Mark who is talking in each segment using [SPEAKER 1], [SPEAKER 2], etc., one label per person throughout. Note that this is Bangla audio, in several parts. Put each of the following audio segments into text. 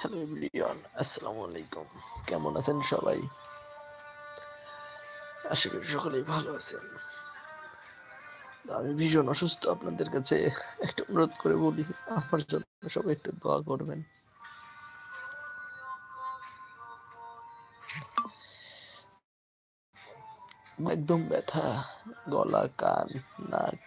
[SPEAKER 1] হ্যালো এভরিওয়ান, আসসালামু আলাইকুম। কেমন আছেন সবাই? আশা করি সকলেই ভালো আছেন। আমি ভীষণ অসুস্থ, আপনাদের কাছে একটা অনুরোধ করে বলি, আমার জন্য সবাই একটু দোয়া করবেন। একদম ব্যথা, গলা, কান, নাক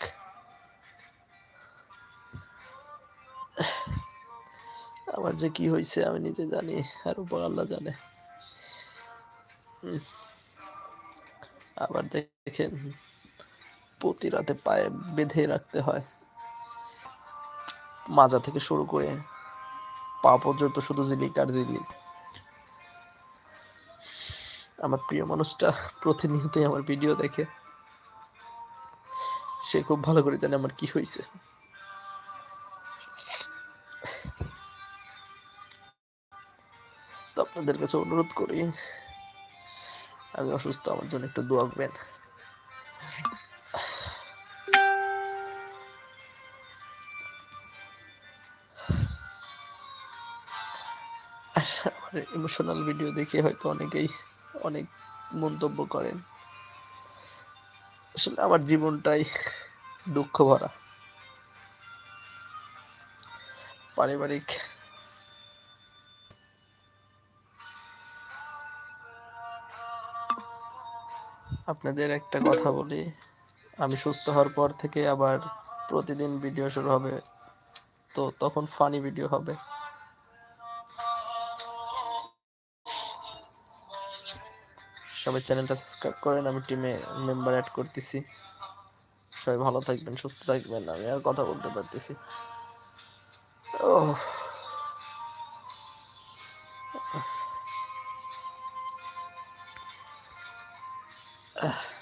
[SPEAKER 1] আমার যে কি হয়েছে আমি নিজে জানি, আর উপর আল্লাহ জানে। আবার দেখেন, প্রতি রাতে পায়ে বেঁধে রাখতে হয়। মাজা থেকে শুরু করে পা পর্যন্ত শুধু জিলিক আর জিলিক। আমার প্রিয় মানুষটা প্রতিনিয়তই আমার ভিডিও দেখে। সে খুব ভালো করে জানে আমার কি হয়েছে তো আপনাদের কাছে অনুরোধ করি, আমি অসুস্থ, আমার জন্য একটু দোয়া করবেন। আমার ইমোশনাল ভিডিও দেখে হয়তো অনেকেই অনেক মন্তব্য করেন। আসলে আমার জীবনটাই দুঃখ ভরা পারিবারিক আপনাদের একটা কথা বলি। আমি সুস্থ হওয়ার পর থেকে আবার প্রতিদিন ভিডিও শুরু হবে। তো তখন ফানি ভিডিও হবে। সবাই চ্যানেলটা সাবস্ক্রাইব করেন, আমি টিমে মেম্বার অ্যাড করতেছি। সবাই ভালো থাকবেন, সুস্থ থাকবেন, আমি আর কথা বলতে পারতেছি। ও Ugh.